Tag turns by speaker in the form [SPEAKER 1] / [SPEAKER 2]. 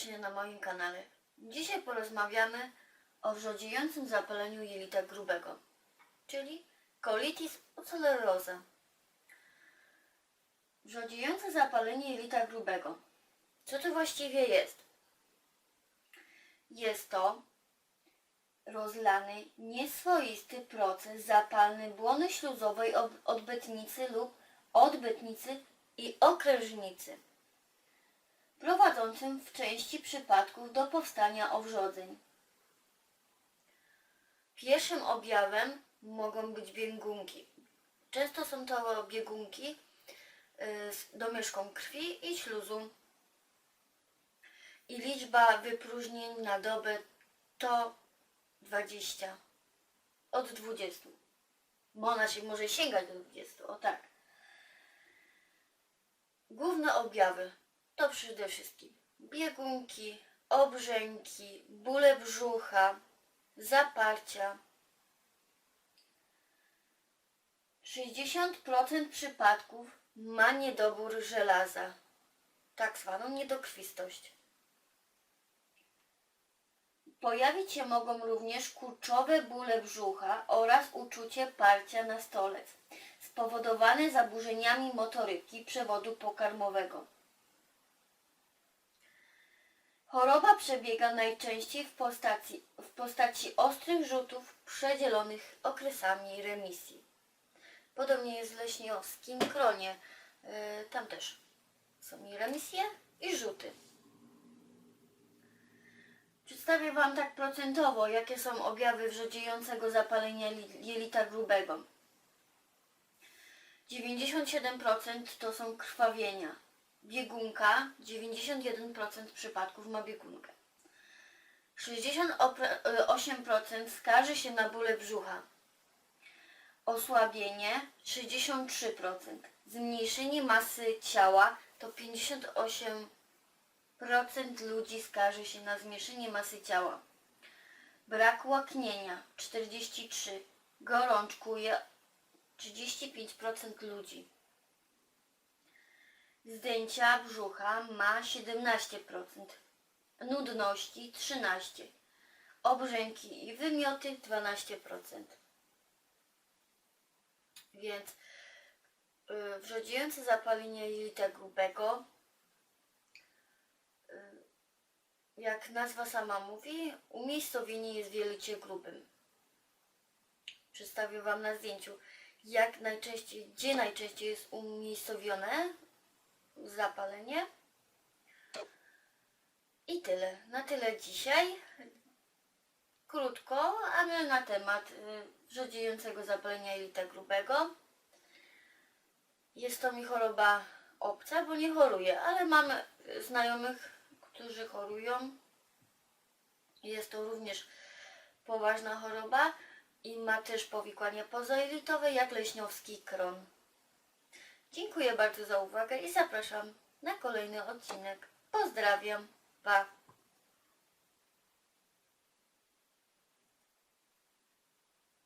[SPEAKER 1] serdecznie na moim kanale. Dzisiaj porozmawiamy o wrzodziejącym zapaleniu jelita grubego, czyli colitis ulcerosa. Wrzodziejące zapalenie jelita grubego. Co to właściwie jest? Jest to rozlany, nieswoisty proces zapalny błony śluzowej odbytnicy lub odbytnicy i okrężnicy prowadzącym w części przypadków do powstania owrzodzeń. Pierwszym objawem mogą być biegunki. Często są to biegunki y, z domieszką krwi i śluzu. I liczba wypróżnień na dobę to 20. Od 20. Bo ona się może sięgać do 20. O tak. Główne objawy to przede wszystkim biegunki, obrzęki, bóle brzucha, zaparcia. 60% przypadków ma niedobór żelaza, tak zwaną niedokrwistość. Pojawić się mogą również kurczowe bóle brzucha oraz uczucie parcia na stolec, spowodowane zaburzeniami motoryki przewodu pokarmowego. Choroba przebiega najczęściej w postaci, w postaci ostrych rzutów przedzielonych okresami remisji. Podobnie jest w leśniowskim kronie. Yy, tam też są i remisje i rzuty. Przedstawię Wam tak procentowo, jakie są objawy wrzodziejącego zapalenia li- jelita grubego. 97% to są krwawienia. Biegunka, 91% przypadków ma biegunkę. 68% skarży się na bóle brzucha. Osłabienie 63%. Zmniejszenie masy ciała to 58% ludzi skarży się na zmniejszenie masy ciała. Brak łaknienia 43%. Gorączkuje 35% ludzi. Zdjęcia brzucha ma 17%, nudności 13%, obrzęki i wymioty 12%. Więc yy, wrzodziejące zapalenie jelita grubego, y, jak nazwa sama mówi, umiejscowienie jest w jelicie grubym. Przedstawię Wam na zdjęciu, jak najczęściej, gdzie najczęściej jest umiejscowione zapalenie. I tyle. Na tyle dzisiaj. Krótko, ale na temat y, wrzodziejącego zapalenia jelita grubego. Jest to mi choroba obca, bo nie choruję, ale mam znajomych, którzy chorują. Jest to również poważna choroba i ma też powikłania pozajelitowe, jak leśniowski kron. Dziękuję bardzo za uwagę i zapraszam na kolejny odcinek. Pozdrawiam. Pa!